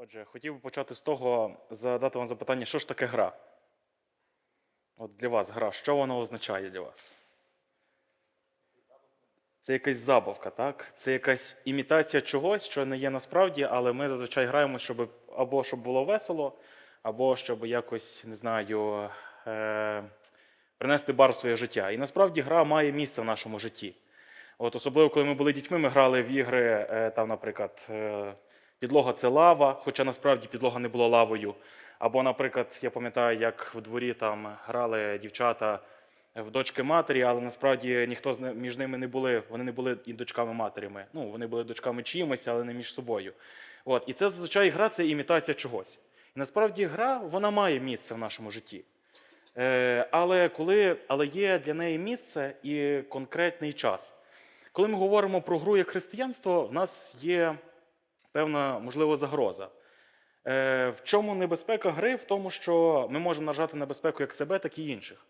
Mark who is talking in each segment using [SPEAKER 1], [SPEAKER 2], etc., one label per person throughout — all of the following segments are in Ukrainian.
[SPEAKER 1] Отже, хотів би почати з того, задати вам запитання, що ж таке гра? От для вас гра, що вона означає для вас? Це якась забавка, так? Це якась імітація чогось, що не є насправді, але ми зазвичай граємо, щоб або щоб було весело, або щоб якось, не знаю, е- принести бар в своє життя. І насправді гра має місце в нашому житті. От особливо, коли ми були дітьми, ми грали в ігри, е, там, наприклад, е, підлога це лава, хоча насправді підлога не була лавою. Або, наприклад, я пам'ятаю, як в дворі там грали дівчата в дочки матері, але насправді ніхто між ними не були, вони не були і дочками матерями. Ну, вони були дочками чимось, але не між собою. От. І це зазвичай гра це імітація чогось. І насправді гра вона має місце в нашому житті. Е, але, коли, але є для неї місце і конкретний час. Коли ми говоримо про гру як християнство, в нас є певна, можливо, загроза. Е, в чому небезпека гри? В тому, що ми можемо нажати небезпеку як себе, так і інших.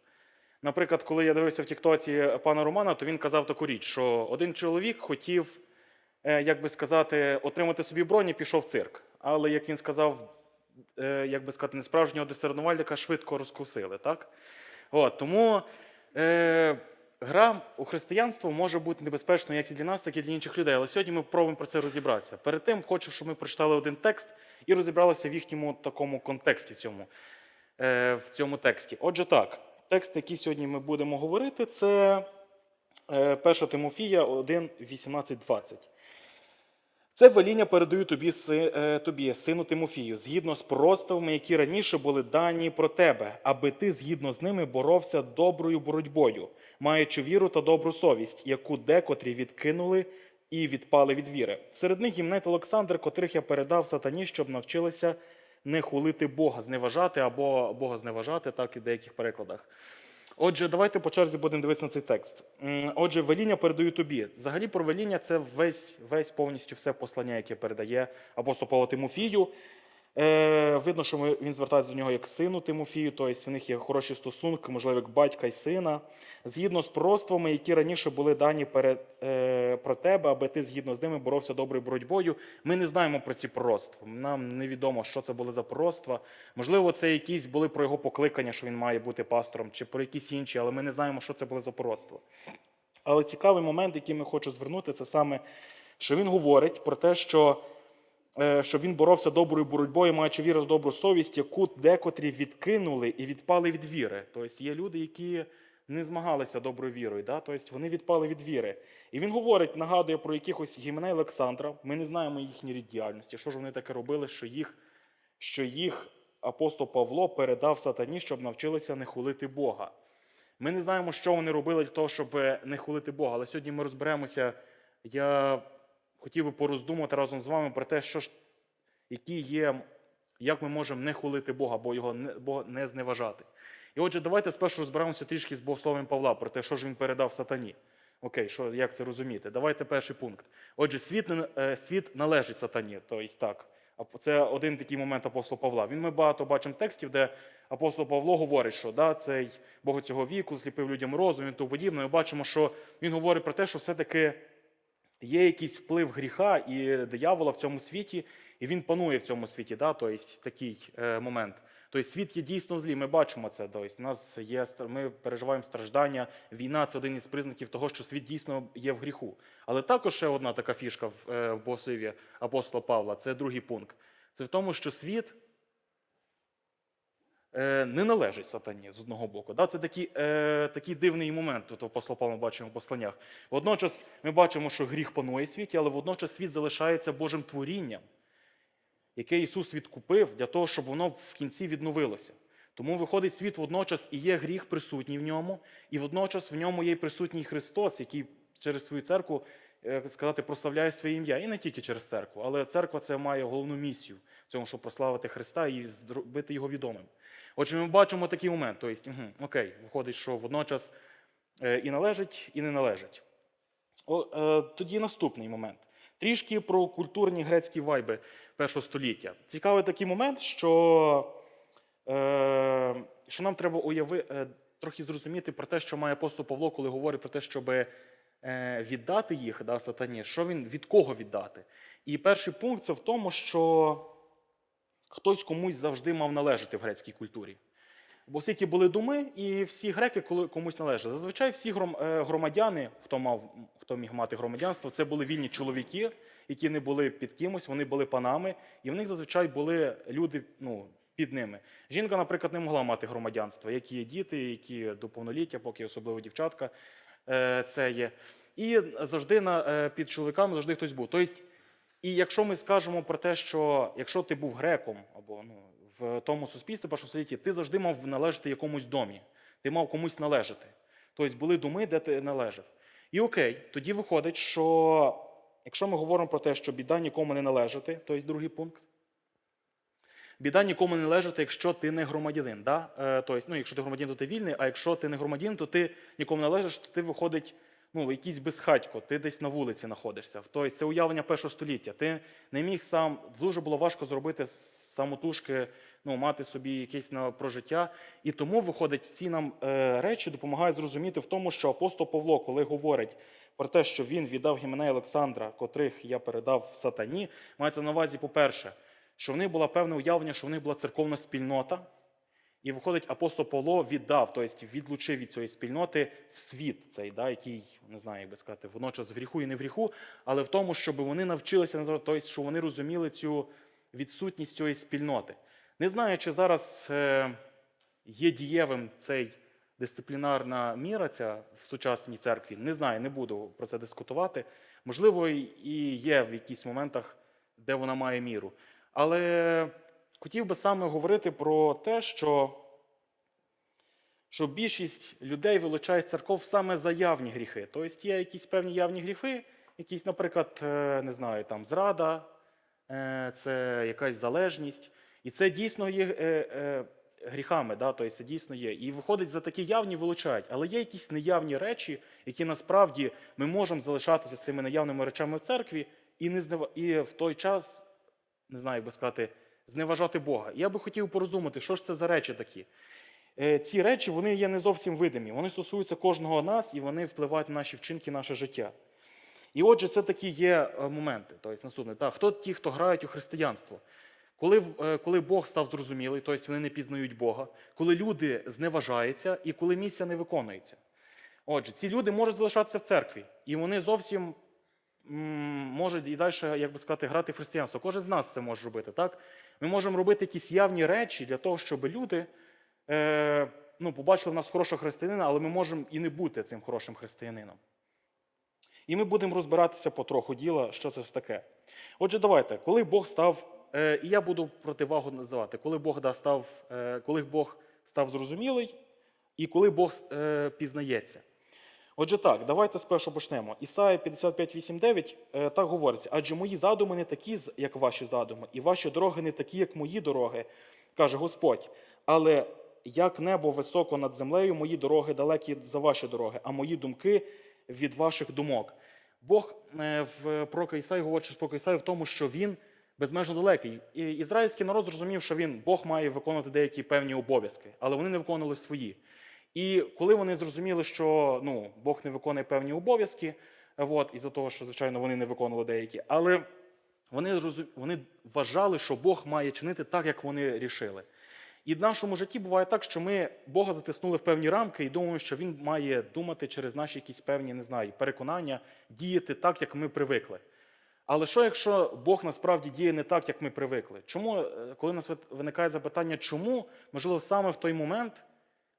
[SPEAKER 1] Наприклад, коли я дивився в Тіктоці пана Романа, то він казав таку річ, що один чоловік хотів, е, як би сказати, отримати собі бронь і пішов в цирк. Але, як він сказав, е, як би сказати, несправжнього дисцернувальника швидко розкусили. Так? От, тому гра у християнство може бути небезпечною як і для нас, так і для інших людей. Але сьогодні ми пробуємо про це розібратися. Перед тим хочу, щоб ми прочитали один текст і розібралися в їхньому такому контексті цьому, е, в цьому тексті. Отже, так, текст, який сьогодні ми будемо говорити, це е, 1 Тимофія 1, 18, 20. Це веління передаю тобі, е, тобі, сину Тимофію, згідно з пророцтвами, які раніше були дані про тебе, аби ти згідно з ними боровся доброю боротьбою, маючи віру та добру совість, яку декотрі відкинули і відпали від віри. Серед них гімнет Олександр, котрих я передав сатані, щоб навчилися не хулити Бога, зневажати або Бога зневажати, так і в деяких перекладах. Отже, давайте по черзі будемо дивитися на цей текст. Отже, веління передаю тобі. Взагалі, про веління це весь, весь повністю все послання, яке передає апостол Павло Тимофію. Е, видно, що він звертається до нього як сину Тимофію, тобто в них є хороші стосунки, можливо, як батька і сина, згідно з пророцтвами, які раніше були дані перед, е, про тебе, аби ти згідно з ними боровся доброю боротьбою. Ми не знаємо про ці пророцтва. Нам невідомо, що це були за пророцтва. Можливо, це якісь були про його покликання, що він має бути пастором, чи про якісь інші, але ми не знаємо, що це були за пророцтва. Але цікавий момент, який ми хочу звернути, це саме, що він говорить про те, що щоб він боровся доброю боротьбою, маючи віру та добру совість, яку декотрі відкинули і відпали від віри. Тобто є люди, які не змагалися доброю вірою, да? тобто вони відпали від віри. І він говорить, нагадує про якихось Гімена і Олександра. Ми не знаємо їхньої рід діяльності, що ж вони таке робили, що їх, що їх апостол Павло передав сатані, щоб навчилися не хулити Бога. Ми не знаємо, що вони робили для того, щоб не хулити Бога. Але сьогодні ми розберемося. Я хотів би пороздумати разом з вами про те, що ж, які є, як ми можемо не хулити Бога, бо його не, бо не зневажати. І отже, давайте спершу розберемося трішки з богослов'ям Павла про те, що ж він передав сатані. Окей, що, як це розуміти? Давайте перший пункт. Отже, світ, е, світ належить сатані. Тобто так. Це один такий момент апостола Павла. Він ми багато бачимо текстів, де апостол Павло говорить, що да, цей Бог цього віку зліпив людям розум і тому подібне. Ми бачимо, що він говорить про те, що все-таки є якийсь вплив гріха і диявола в цьому світі, і він панує в цьому світі. Да? Тобто такий е, момент. Тобто світ є дійсно злий, ми бачимо це. Тобто, у нас є, ми переживаємо страждання, війна це один із признаків того, що світ дійсно є в гріху. Але також ще одна така фішка в, е, в богослов'ї апостола Павла це другий пункт. Це в тому, що світ не належить сатані з одного боку. Це такий, е, такий дивний момент, тут апостол Павло ми бачимо в посланнях. Водночас ми бачимо, що гріх панує в світі, але водночас світ залишається Божим творінням, яке Ісус відкупив для того, щоб воно в кінці відновилося. Тому виходить, світ водночас і є гріх присутній в ньому, і водночас в ньому є присутній Христос, який через свою церкву е, сказати, прославляє своє ім'я. І не тільки через церкву, але церква це має головну місію в цьому, щоб прославити Христа і зробити його відомим. Отже, ми бачимо такий момент. Тобто, угу, окей, виходить, що водночас е, і належить, і не належить. О, е, тоді наступний момент. Трішки про культурні грецькі вайби першого століття. Цікавий такий момент, що, е, що нам треба уяви, е, трохи зрозуміти про те, що має апостол Павло, коли говорить про те, щоб е, віддати їх да, сатані, що він від кого віддати. І перший пункт це в тому, що хтось комусь завжди мав належати в грецькій культурі. Бо оскільки були думи, і всі греки комусь належали. Зазвичай всі е, громадяни, хто мав, хто міг мати громадянство, це були вільні чоловіки, які не були під кимось, вони були панами, і в них зазвичай були люди ну, під ними. Жінка, наприклад, не могла мати громадянство, які є діти, які до повноліття, поки особливо дівчатка е, це є. І завжди е, під чоловіками завжди хтось був. Тобто, і якщо ми скажемо про те, що якщо ти був греком або ну, в тому суспільстві першого столітті, ти завжди мав належати якомусь домі, ти мав комусь належати. Тобто були доми, де ти належав. І окей, тоді виходить, що якщо ми говоримо про те, що біда нікому не належати, тобто другий пункт. Біда нікому не належати, якщо ти не громадянин. Да? Тобто, ну, якщо ти громадянин, то ти вільний, а якщо ти не громадянин, то ти нікому належиш, то ти виходить ну, якийсь безхатько, ти десь на вулиці знаходишся. Тобто це уявлення першого століття. Ти не міг сам, дуже було важко зробити самотужки, ну, мати собі якесь на прожиття. І тому, виходить, ці нам е, речі допомагають зрозуміти в тому, що апостол Павло, коли говорить про те, що він віддав Гіменея Олександра, котрих я передав сатані, мається на увазі, по-перше, що в них було певне уявлення, що в них була церковна спільнота. І виходить, апостол Павло віддав, тобто відлучив від цієї спільноти в світ цей, да, який, не знаю, як би сказати, водночас в гріху і не в гріху, але в тому, щоб вони навчилися тобто, щоб вони розуміли цю відсутність цієї спільноти. Не знаю, чи зараз е, є дієвим цей дисциплінарна міра ця в сучасній церкві. Не знаю, не буду про це дискутувати. Можливо, і є в якихось моментах, де вона має міру. Але хотів би саме говорити про те, що, що більшість людей вилучають церков саме за явні гріхи. Тобто є якісь певні явні гріхи, якісь, наприклад, е, не знаю, там зрада, е, це якась залежність. І це дійсно є е, гріхами, да? тобто це дійсно є. І виходить, за такі явні вилучають. Але є якісь неявні речі, які насправді ми можемо залишатися цими неявними речами в церкві, і, не і в той час, не знаю, як би сказати, зневажати Бога. Я би хотів пороздумати, що ж це за речі такі. Е, Ці речі вони є не зовсім видимі. Вони стосуються кожного нас і вони впливають на наші вчинки, наше життя. І отже, це такі є е, моменти. Тобто, наступне, так, хто ті, хто грають у християнство? Коли, е, коли Бог став зрозумілий, тобто вони не пізнають Бога, коли люди зневажаються і коли місія не виконується. Отже, ці люди можуть залишатися в церкві, і вони зовсім м, можуть і далі, як би сказати, грати в християнство. Кожен з нас це може робити. так? Ми можемо робити якісь явні речі для того, щоб люди е, ну, побачили в нас хорошого християнина, але ми можемо і не бути цим хорошим християнином. І ми будемо розбиратися потроху діла, що це ж таке. Отже, давайте, коли Бог став, е, і я буду противагу називати, коли Бог да, став, е, коли Бог став зрозумілий і коли Бог е, пізнається. Отже, так, давайте спершу почнемо. Ісая 55, 8, 9 е, так говориться: адже мої задуми не такі, як ваші задуми, і ваші дороги не такі, як мої дороги, каже Господь. Але як небо високо над землею, мої дороги далекі за ваші дороги, а мої думки від ваших думок. Бог е, в пророка Ісаї говорить про Ісаї в тому, що він безмежно далекий. І ізраїльський народ зрозумів, що він Бог має виконувати деякі певні обов'язки, але вони не виконували свої. І коли вони зрозуміли, що ну, Бог не виконує певні обов'язки, от, із-за того, що, звичайно, вони не виконували деякі, але вони, вони вважали, що Бог має чинити так, як вони рішили. І в нашому житті буває так, що ми Бога затиснули в певні рамки і думаємо, що Він має думати через наші якісь певні, не знаю, переконання, діяти так, як ми привикли. Але що, якщо Бог насправді діє не так, як ми привикли? Чому, е, коли у нас виникає запитання, чому, можливо, саме в той момент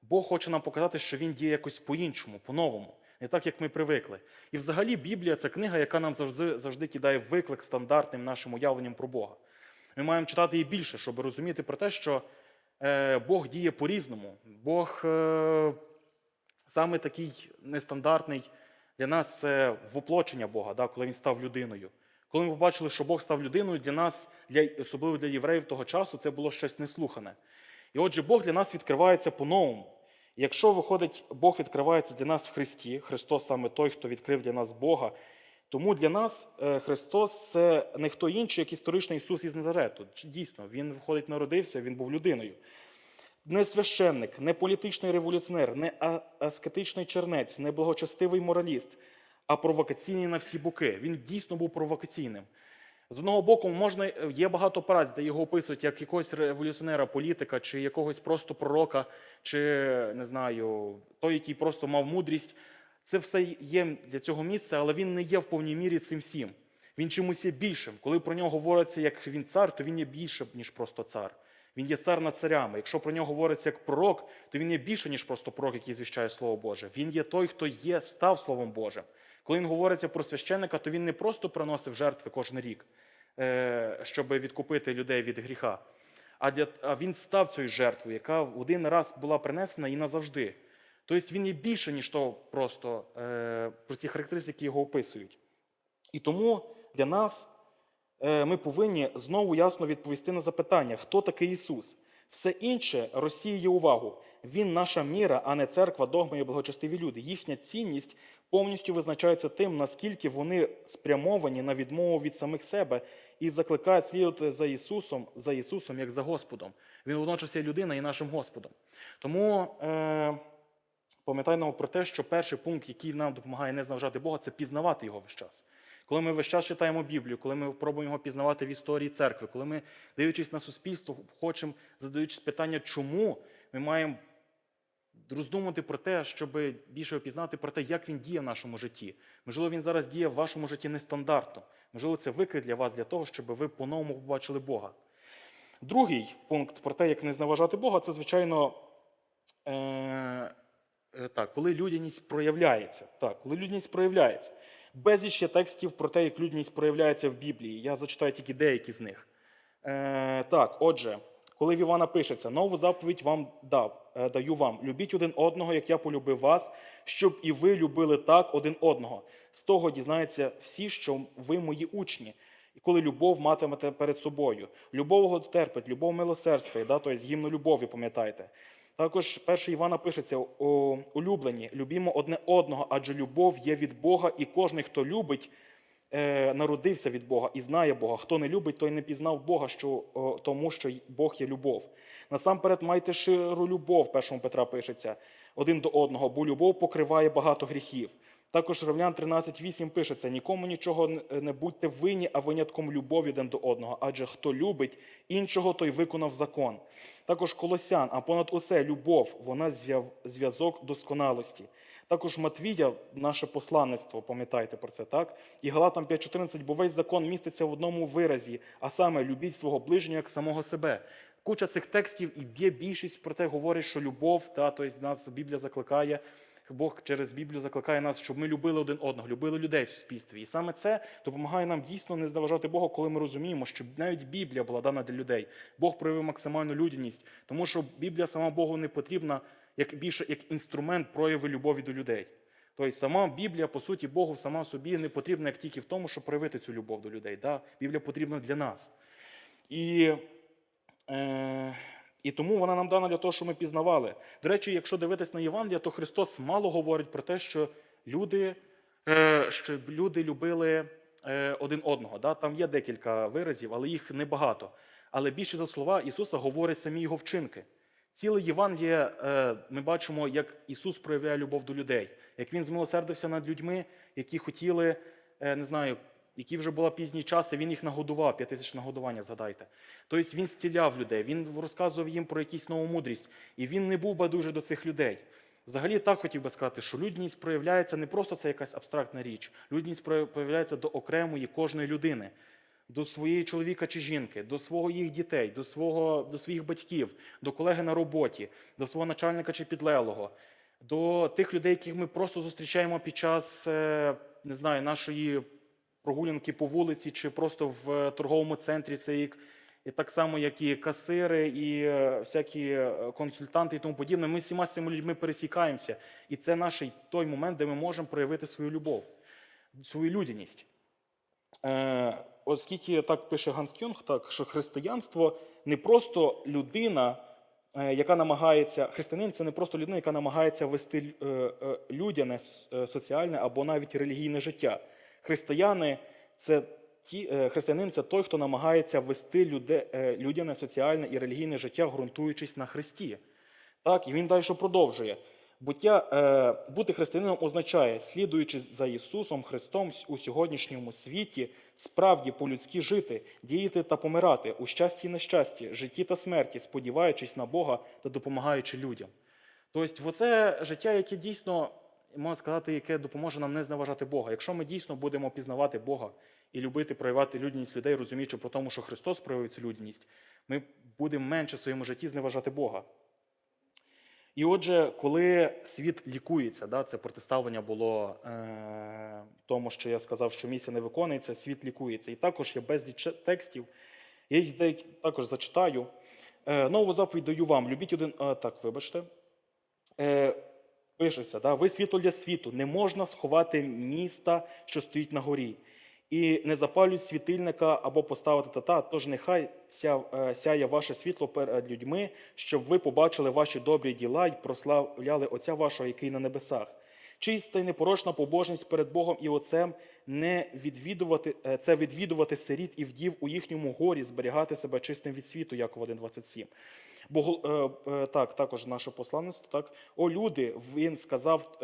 [SPEAKER 1] Бог хоче нам показати, що Він діє якось по-іншому, по-новому, не так, як ми привикли. І взагалі Біблія це книга, яка нам завжди, завжди кидає виклик стандартним нашим уявленням про Бога. Ми маємо читати її більше, щоб розуміти про те, що е, Бог діє по-різному. Бог е, саме такий нестандартний для нас це воплочення Бога, да, коли він став людиною. Коли ми побачили, що Бог став людиною, для нас, для, особливо для євреїв того часу, це було щось неслухане. І отже, Бог для нас відкривається по-новому. Якщо виходить, Бог відкривається для нас в Христі, Христос саме той, хто відкрив для нас Бога. Тому для нас е, Христос це не хто інший, як історичний Ісус із Назарету. Дійсно, Він виходить, народився, Він був людиною. Не священник, не політичний революціонер, не аскетичний чернець, не благочестивий мораліст, а провокаційний на всі боки. Він дійсно був провокаційним. З одного боку, можна є багато праць, де його описують як якогось революціонера, політика, чи якогось просто пророка, чи не знаю, той, який просто мав мудрість. Це все є для цього місця, але він не є в повній мірі цим всім. Він чимось є більшим. Коли про нього говориться як він цар, то він є більше, ніж просто цар. Він є цар над царями. Якщо про нього говориться як пророк, то він є більше, ніж просто пророк, який звіщає Слово Боже. Він є той, хто є, став Словом Божим. Коли він говориться про священника, то він не просто приносив жертви кожен рік, е, щоб відкупити людей від гріха, а, він став цією жертвою, яка один раз була принесена і назавжди. Тобто він є більше, ніж то просто е, про ці характеристики його описують. І тому для нас е, ми повинні знову ясно відповісти на запитання, хто такий Ісус. Все інше розсіює увагу. Він наша міра, а не церква, догма і благочестиві люди. Їхня цінність повністю визначається тим, наскільки вони спрямовані на відмову від самих себе і закликають слідувати за Ісусом, за Ісусом як за Господом. Він водночас є людина і нашим Господом. Тому е, пам'ятаємо про те, що перший пункт, який нам допомагає не зневажати Бога, це пізнавати його весь час. Коли ми весь час читаємо Біблію, коли ми пробуємо його пізнавати в історії церкви, коли ми, дивлячись на суспільство, хочемо, задаючись питання, чому ми маємо роздумати про те, щоб більше опізнати про те, як він діє в нашому житті. Можливо, він зараз діє в вашому житті нестандартно. Можливо, це виклик для вас для того, щоб ви по-новому побачили Бога. Другий пункт про те, як не зневажати Бога, це, звичайно, е, е, так, коли людяність проявляється. Так, коли людяність проявляється. Безліч є текстів про те, як людяність проявляється в Біблії. Я зачитаю тільки деякі з них. Е, так, отже, коли в Івана пишеться, нову заповідь вам дав, е, даю вам: любіть один одного, як я полюбив вас, щоб і ви любили так один одного. З того дізнаються всі, що ви мої учні. І коли любов матимете перед собою, любов терпить, любов милосердствує, да, тобто гімну любові, пам'ятайте. Також перший Івана пишеться улюблені, любімо одне одного, адже любов є від Бога, і кожен, хто любить, народився від Бога і знає Бога. Хто не любить, той не пізнав Бога, що, тому що Бог є любов. Насамперед майте ширу любов, першому Петра пишеться, один до одного, бо любов покриває багато гріхів. Також Равлян 13.8 пишеться: нікому нічого не будьте винні, а винятком любові один до одного. Адже хто любить іншого, той виконав закон. Також Колосян, а понад усе любов, вона зв'язок досконалості. Також Матвія, наше посланництво, пам'ятайте про це, так? І Галатам 5.14, бо весь закон міститься в одному виразі, а саме любіть свого ближнього як самого себе. Куча цих текстів і є більшість про те, говорить, що любов, та, тобто нас Біблія закликає, Бог через Біблію закликає нас, щоб ми любили один одного, любили людей в суспільстві. І саме це допомагає нам дійсно не зневажати Бога, коли ми розуміємо, що навіть Біблія була дана для людей. Бог проявив максимальну людяність, тому що Біблія сама Богу не потрібна як більше як інструмент прояви любові до людей. Тобто сама Біблія, по суті, Богу сама собі не потрібна як тільки в тому, щоб проявити цю любов до людей. Да? Біблія потрібна для нас. І Е, і тому вона нам дана для того, щоб ми пізнавали. До речі, якщо дивитись на Євангелія, то Христос мало говорить про те, що люди, е, що люди любили е, один одного. Да? Там є декілька виразів, але їх небагато. Але більше за слова Ісуса говорять самі його вчинки. Ціле Євангеліє е, ми бачимо, як Ісус проявляє любов до людей, як Він змилосердився над людьми, які хотіли, е, не знаю, які вже була пізній час, і він їх нагодував, п'ятитисячне нагодування, згадайте. Тобто він зціляв людей, він розказував їм про якусь нову мудрість, і він не був байдужий до цих людей. Взагалі так хотів би сказати, що людність проявляється не просто це якась абстрактна річ. Людність проявляється до окремої кожної людини, до своєї чоловіка чи жінки, до свого їх дітей, до, свого, до своїх батьків, до колеги на роботі, до свого начальника чи підлеглого, до тих людей, яких ми просто зустрічаємо під час е, не знаю, нашої прогулянки по вулиці чи просто в торговому центрі. Це як, і так само, як і касири, і е, всякі е, консультанти і тому подібне. Ми всіма з цими людьми пересікаємося. І це наш той момент, де ми можемо проявити свою любов, свою людяність. Оскільки так пише Ганс Кюнг, так, що християнство не просто людина, е, яка намагається, християнин це не просто людина, яка намагається вести е, е, людяне, соціальне або навіть релігійне життя. Християни це ті, християнин це той, хто намагається вести люде, людяне, соціальне і релігійне життя, ґрунтуючись на Христі. Так, і він далі продовжує. Буття, е, бути християнином означає, слідуючи за Ісусом Христом у сьогоднішньому світі, справді по-людськи жити, діяти та помирати у щасті і нещасті, житті та смерті, сподіваючись на Бога та допомагаючи людям. Тобто, оце життя, яке дійсно, можна сказати, яке допоможе нам не зневажати Бога. Якщо ми дійсно будемо пізнавати Бога і любити, проявляти людяність людей, розуміючи про тому, що Христос проявив цю людяність, ми будемо менше в своєму житті зневажати Бога. І отже, коли світ лікується, да, це протиставлення було е, тому, що я сказав, що місія не виконується, світ лікується. І також є безліч текстів. Я їх також зачитаю. Е, нову заповідь даю вам. Любіть один. А, так, вибачте. Е, пишеться, да, ви світло для світу. Не можна сховати міста, що стоїть на горі. І не запалюють світильника або поставити тата, тож нехай е, сяє ваше світло перед людьми, щоб ви побачили ваші добрі діла й прославляли Отця вашого, який на небесах. Чиста й непорочна побожність перед Богом і Отцем не відвідувати, е, це відвідувати сиріт і вдів у їхньому горі, зберігати себе чистим від світу, Яков 1.27. Бо е, так, також наше посланництво. Так, о люди, він сказав,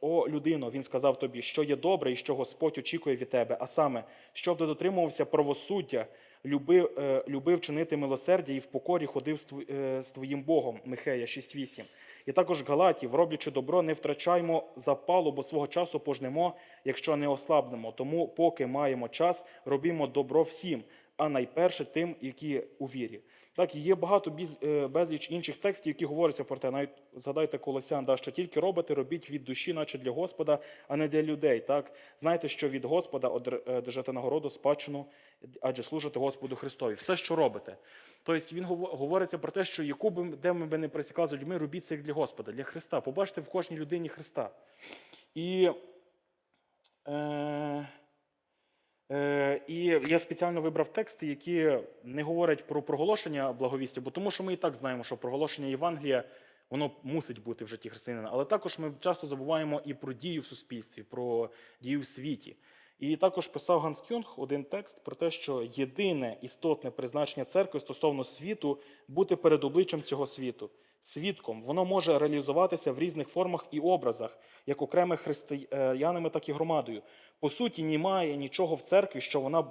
[SPEAKER 1] о людино, він сказав тобі, що є добре і що Господь очікує від тебе, а саме, щоб ти дотримувався правосуддя, любив, е, любив чинити милосердя і в покорі ходив з е, твоїм Богом. Михея 6.8. І також Галатів, роблячи добро, не втрачаймо запалу, бо свого часу пожнемо, якщо не ослабнемо. Тому, поки маємо час, робімо добро всім, а найперше тим, які у вірі. Так, є багато е, безліч інших текстів, які говоряться про те. Навіть згадайте Колосян, да, що тільки робите, робіть від душі, наче для Господа, а не для людей. Так, знайте, що від Господа одр- е, нагороду, спадщину, адже служите Господу Христові. Все, що робите. Тобто він говориться про те, що яку би де ми би не присікали з людьми, робіть це як для Господа, для Христа. Побачите в кожній людині Христа. І. Е, і я спеціально вибрав тексти, які не говорять про проголошення благовістя, бо тому що ми і так знаємо, що проголошення Євангелія воно мусить бути в житті християнина. Але також ми часто забуваємо і про дію в суспільстві, про дію в світі. І також писав Ганс Кюнг один текст про те, що єдине істотне призначення церкви стосовно світу бути перед обличчям цього світу. Свідком воно може реалізуватися в різних формах і образах, як окремими християнами, так і громадою. По суті, немає нічого в церкві, що вона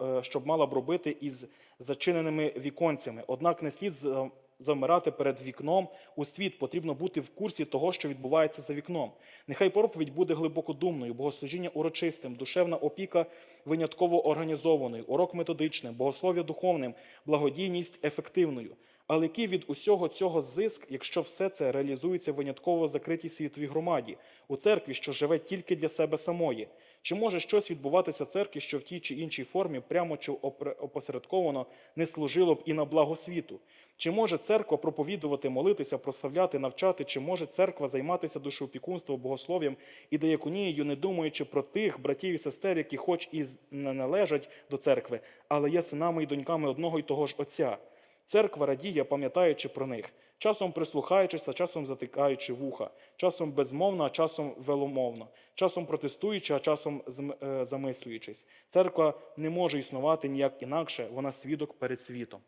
[SPEAKER 1] е, щоб мала б робити із зачиненими віконцями. Однак не слід за- завмирати перед вікном у світ. Потрібно бути в курсі того, що відбувається за вікном. Нехай проповідь буде глибокодумною, богослужіння урочистим, душевна опіка винятково організованою, урок методичним, богослов'я духовним, благодійність ефективною. Але який від усього цього зиск, якщо все це реалізується винятково в закритій світовій громаді, у церкві, що живе тільки для себе самої? Чи може щось відбуватися в церкві, що в тій чи іншій формі, прямо чи опосередковано, не служило б і на благо світу? Чи може церква проповідувати, молитися, прославляти, навчати? Чи може церква займатися душеопікунством, богослов'ям і деяконією, не думаючи про тих братів і сестер, які хоч і не належать до церкви, але є синами і доньками одного й того ж Отця? Церква радіє, пам'ятаючи про них, часом прислухаючись, а часом затикаючи вуха, часом безмовно, а часом веломовно, часом протестуючи, а часом е, замислюючись. Церква не може існувати ніяк інакше, вона свідок перед світом.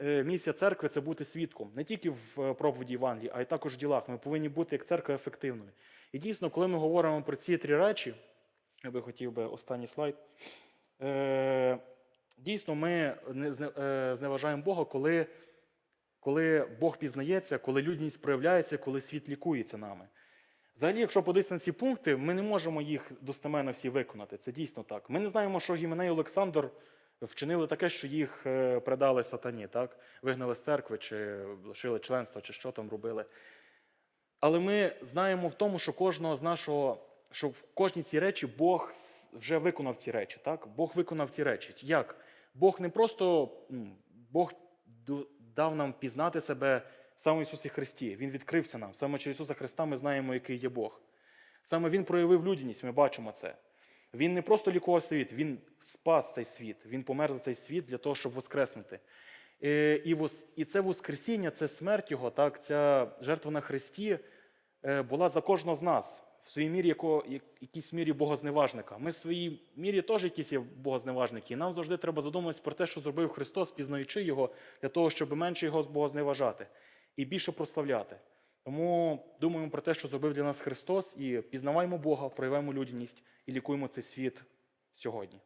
[SPEAKER 1] Е, Місія церкви це бути свідком не тільки в е, проповіді Євангелії, а й також в ділах. Ми повинні бути як церква ефективною. І дійсно, коли ми говоримо про ці три речі, я би хотів би останній слайд. Дійсно, ми не зне- зневажаємо Бога, коли, коли Бог пізнається, коли людяність проявляється, коли світ лікується нами. Взагалі, якщо подивитися на ці пункти, ми не можемо їх достеменно всі виконати. Це дійсно так. Ми не знаємо, що Гіменей і Олександр вчинили таке, що їх е, предали сатані, так? вигнали з церкви, чи лишили членства, чи що там робили. Але ми знаємо в тому, що кожного з нашого, що в кожній цій речі Бог вже виконав ці речі. Так? Бог виконав ці речі. Як? Бог не просто Бог дав нам пізнати себе в самому Ісусі Христі. Він відкрився нам. Саме через Ісуса Христа ми знаємо, який є Бог. Саме Він проявив людяність, ми бачимо це. Він не просто лікував світ, він спас цей світ, він помер за цей світ для того, щоб воскреснути. Е, І, це Воскресіння, це смерть Його, так, ця жертва на Христі е, була за кожного з нас, в своїй мірі, яко, як- якійсь мірі богозневажника. Ми в своїй мірі теж якісь є богозневажники. І нам завжди треба задуматися про те, що зробив Христос, пізнаючи Його, для того, щоб менше його богозневажати і більше прославляти. Тому думаємо про те, що зробив для нас Христос, і пізнаваємо Бога, проявимо людяність і лікуємо цей світ сьогодні.